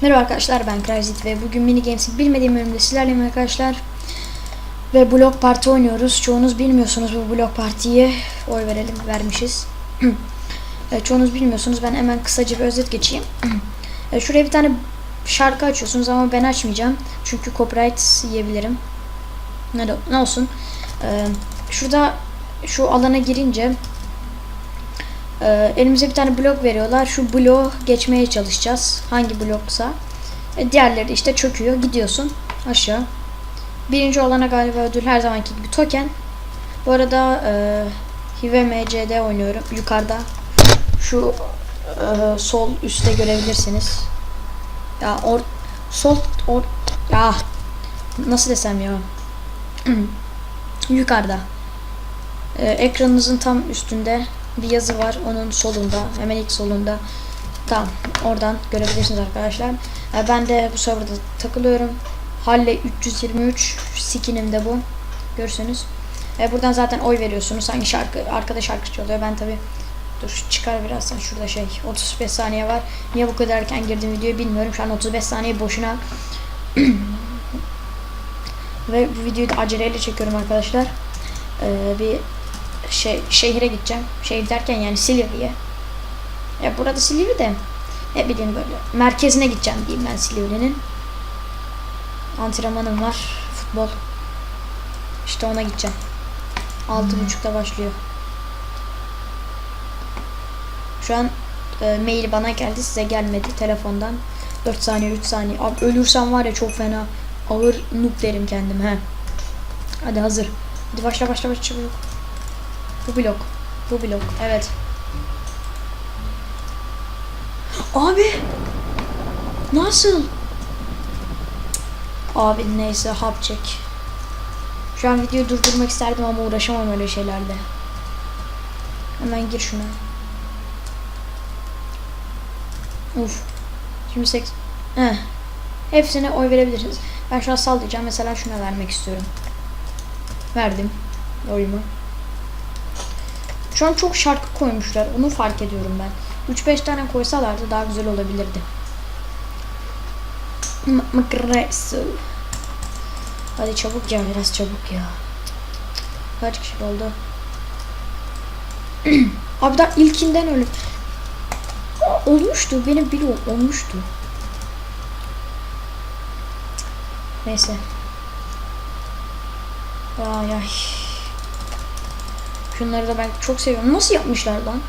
Merhaba arkadaşlar ben Cryzit ve bugün mini games'i bilmediğim bölümde sizlerleyim arkadaşlar. Ve blok parti oynuyoruz. Çoğunuz bilmiyorsunuz bu blok partiyi. Oy verelim vermişiz. E, Çoğunuz bilmiyorsunuz. Ben hemen kısaca bir özet geçeyim. E, Şuraya bir tane şarkı açıyorsunuz ama ben açmayacağım. Çünkü copyright yiyebilirim. Ne, de- ne olsun. E, Şurada şu alana girince e, elimize bir tane blok veriyorlar. Şu bloğu geçmeye çalışacağız. Hangi bloksa. E, diğerleri işte çöküyor. Gidiyorsun aşağı. Birinci olana galiba ödül her zamanki gibi token. Bu arada e, Hive MC'de oynuyorum. Yukarıda. Şu e, sol üstte görebilirsiniz. Ya or sol or ya nasıl desem ya yukarıda e, ekranınızın tam üstünde bir yazı var onun solunda hemen ilk solunda tam oradan görebilirsiniz arkadaşlar ben de bu serverda takılıyorum Halle 323 skinim de bu görürsünüz e, buradan zaten oy veriyorsunuz hangi şarkı arkada şarkı çalıyor ben tabi Dur çıkar birazdan şurada şey 35 saniye var. Niye bu kadar erken girdim videoyu bilmiyorum. Şu an 35 saniye boşuna. Ve bu videoyu da aceleyle çekiyorum arkadaşlar. Ee, bir şey şehire gideceğim. Şehir derken yani Silivri'ye. Ya burada Silivri de ne bileyim böyle merkezine gideceğim diyeyim ben Silivri'nin. Antrenmanım var. Futbol. İşte ona gideceğim. 6.30'da başlıyor. Şu an e, mail bana geldi size gelmedi telefondan. 4 saniye 3 saniye. Abi ölürsem var ya çok fena. Ağır noob derim kendim he. Hadi hazır. Hadi başla başla başla çabuk. Bu blok. Bu blok. Evet. Abi. Nasıl? Abi neyse hap çek. Şu an videoyu durdurmak isterdim ama uğraşamam öyle şeylerle. Hemen gir şuna. Uf. Şimdi seks... Heh. Hepsine oy verebilirsiniz. Ben şu an sallayacağım. Mesela şuna vermek istiyorum. Verdim. Oyumu. Şu an çok şarkı koymuşlar. Onu fark ediyorum ben. 3-5 tane koysalardı daha güzel olabilirdi. M- Mıkresu. Hadi çabuk ya biraz çabuk ya. Kaç kişi oldu? Abi daha ilkinden öyle. Olmuştu. Benim bile olmuştu. Neyse. Ay ay. Şunları da ben çok seviyorum. Nasıl yapmışlar lan?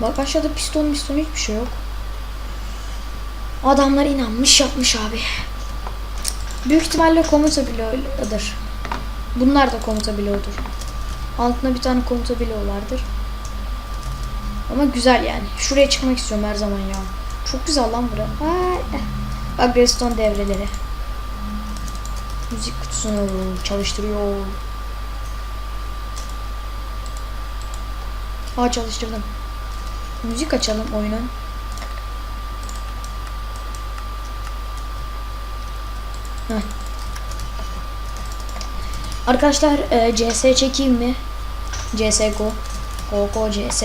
Bak aşağıda piston piston hiçbir şey yok. Adamlar inanmış yapmış abi. Büyük ihtimalle komuta bloğudur. Bunlar da komuta bloğudur. Altına bir tane komuta bloğu. Ama güzel yani. Şuraya çıkmak istiyorum her zaman ya. Çok güzel lan bura. Bak redstone devreleri. Müzik kutusunu çalıştırıyor. Aa çalıştırdım. Müzik açalım oyunun. Heh. Arkadaşlar e, CS çekeyim mi? CSGO. Go Go CS.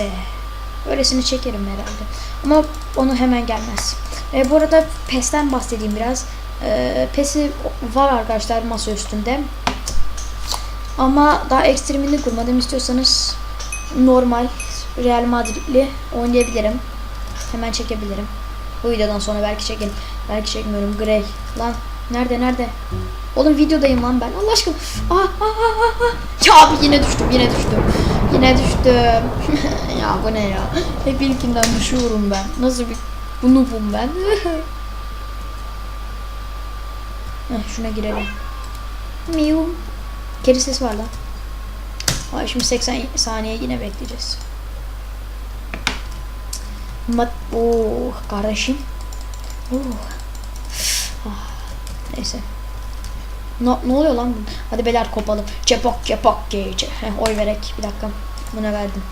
Öylesini çekerim herhalde. Ama onu hemen gelmez. E, bu arada PES'ten bahsedeyim biraz. E, PES'i var arkadaşlar masa üstünde. Ama daha ekstremini kurmadım. İstiyorsanız normal Real Madrid'li oynayabilirim. Hemen çekebilirim. Bu videodan sonra belki çekelim. Belki çekmiyorum. Grey. Lan nerede nerede? Oğlum videodayım lan ben. Allah aşkına. Aa, aa, aa, aa. Ya abi yine düştüm yine düştüm. Yine düştüm. ya bu ne ya? Hep ilkinden düşüyorum ben. Nasıl bir bu noobum ben? Heh, şuna girelim. Miu. Kedi ses var lan. Ay şimdi 80 saniye yine bekleyeceğiz. Mat oh kardeşim. Oh. Ah, Neyse. Ne, ne oluyor lan? Hadi beyler kopalım. Çepok çepok gece. Oy verek. Bir dakika. Buna verdim.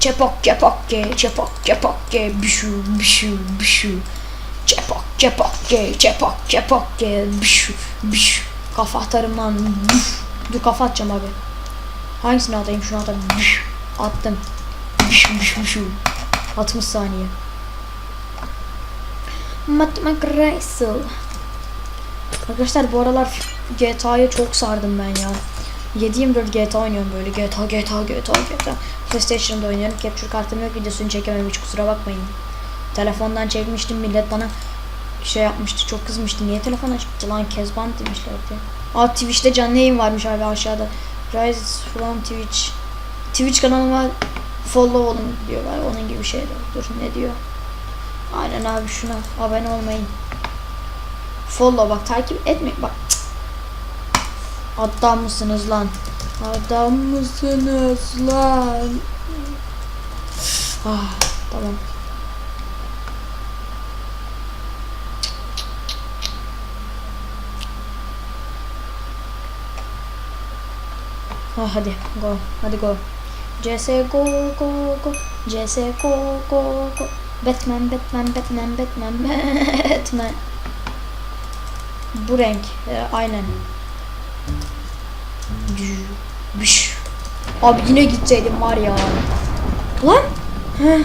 Çepok çepok ge, çepok çepok ge, bişu bişu bişu. Çepok çepok ge, çepok çepok ge, bişu bişu. Kafa atarım lan. Dur kafa atacağım abi. Hangisini atayım? Şunu atayım. Attım. Bişu. 60 saniye. Mat McRaisel. Arkadaşlar bu aralar GTA'ya çok sardım ben ya. 7-24 GTA oynuyorum böyle GTA GTA GTA GTA. PlayStation'da oynuyorum. Capture kartım yok videosunu çekemem hiç kusura bakmayın. Telefondan çekmiştim millet bana şey yapmıştı çok kızmıştı. Niye telefona çıktı lan Kezban demişlerdi. Aa Twitch'te canlı yayın varmış abi aşağıda. Rise from Twitch. Twitch kanalıma follow olun diyorlar. Onun gibi şeyler. Dur ne diyor? Aynen abi şuna abone olmayın. Follow bak takip etmeyin bak. Adam mısınız lan? Adam mısınız lan? Ah tamam. Ha, hadi go. Hadi go. CS go go go. CS go go go. Batman Batman Batman Batman Batman. Bu renk. e, aynen. Abi yine gitseydim var ya. Lan. Heh.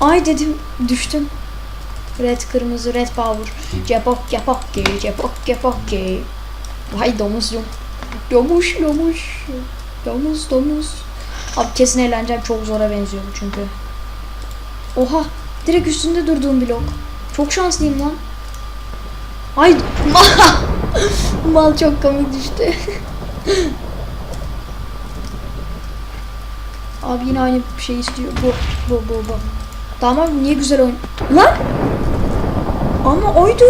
Ay dedim düştüm. Red kırmızı red power. Cepok cepok gay cepok cepok gay. Vay domuz yum. Domuz domuz. Domuz domuz. Abi kesin eğleneceğim çok zora benziyor bu çünkü. Oha direkt üstünde durduğum blok. Çok şanslıyım lan. Ay mal, mal çok komik düştü. Abi yine aynı şey istiyor. Bu bu bu bu. Tamam niye güzel oyun. Lan! Ama oydu.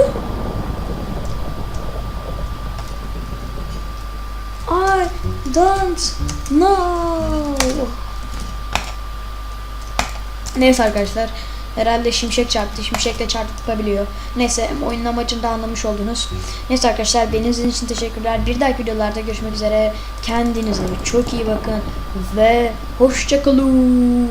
Don't know. Neyse arkadaşlar. Herhalde şimşek çarptı. Şimşek de çarpabiliyor. Neyse oyunun amacını da anlamış oldunuz. Neyse arkadaşlar beni izlediğiniz için teşekkürler. Bir dahaki videolarda görüşmek üzere. Kendinize çok iyi bakın. Ve hoşçakalın.